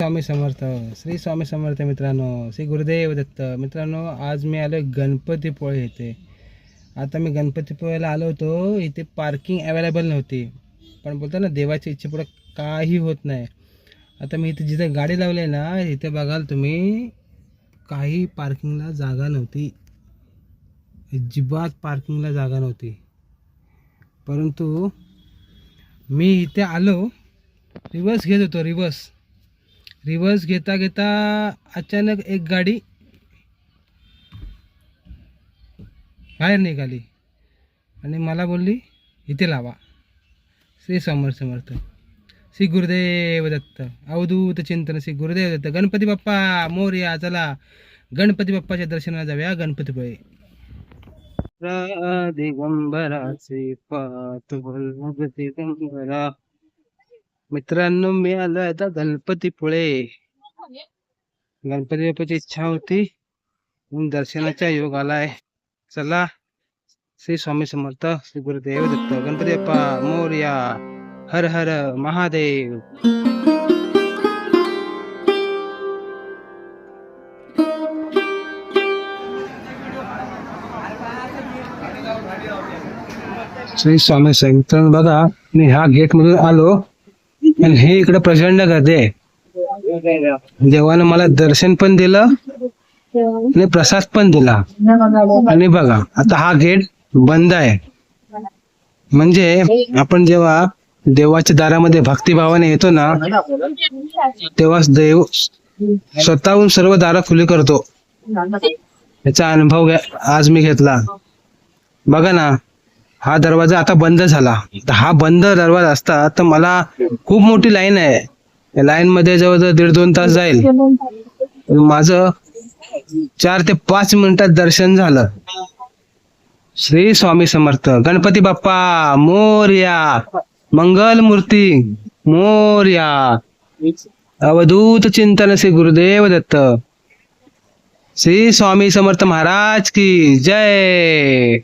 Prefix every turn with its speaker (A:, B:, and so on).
A: स्वामी समर्थ श्री स्वामी समर्थ मित्रांनो श्री गुरुदेव दत्त. मित्रांनो आज मी आलो गणपतीपुळे येथे आता मी गणपतीपुळ्याला आलो होतो इथे पार्किंग अवेलेबल नव्हती. पण बोलतो ना देवाच्या इच्छेपुढं काही होत नाही. आता मी इथे जिथे गाडी लावली आहे ना इथे बघाल तुम्ही काही पार्किंगला जागा नव्हती. अजिबात पार्किंगला जागा नव्हती. परंतु मी इथे आलो रिवर्स घेत होतो रिवर्स रिवर्स घेता घेता अचानक एक गाडी बाहेर निघाली. आणि मला बोलली इथे लावा. श्री समर्थ समर्थ. श्री गुरुदेव दत्त. अवधूत चिंतन श्री गुरुदेव दत्त. गणपती बाप्पा मोर्या चला. गणपती बाप्पाच्या दर्शनाला जाऊया गणपतीपुळे श्री पात दिगंबरा मित्रांनो मी आलो आता गणपतीपुळे गणपती बाप्पाची इच्छा होती. म्हणून दर्शनाचा योग आलाय चला श्री स्वामी समर्थ श्री गुरुदेव दत्त गणपती बाप्पा मोर्या हर हर महादेव. श्री स्वामी समर्थ बघा मी ह्या गेट मधून आलो. आणि हे इकडे प्रचंड गर्दी आहे. देवानं मला दर्शन पण दिलं आणि प्रसाद पण दिला. आणि बघा आता हा गेट बंद आहे. म्हणजे आपण जेव्हा देवाच्या दारामध्ये भक्तिभावाने येतो ना तेव्हा देव स्वतःहून सर्व दारा खुली करतो. याचा अनुभव आज मी घेतला. बघा ना हा दरवाजा आता बंद झाला. तर हा बंद दरवाजा असता तर मला खूप मोठी लाईन आहे. लाईन मध्ये जवळजवळ दीड दोन तास जाईल. माझं चार ते पाच मिनिटात दर्शन झालं. श्री स्वामी समर्थ. गणपती बाप्पा मोर्या मंगल मूर्ती मोर्या अवधूत चिंतन श्री गुरुदेव दत्त. श्री स्वामी समर्थ महाराज की जय.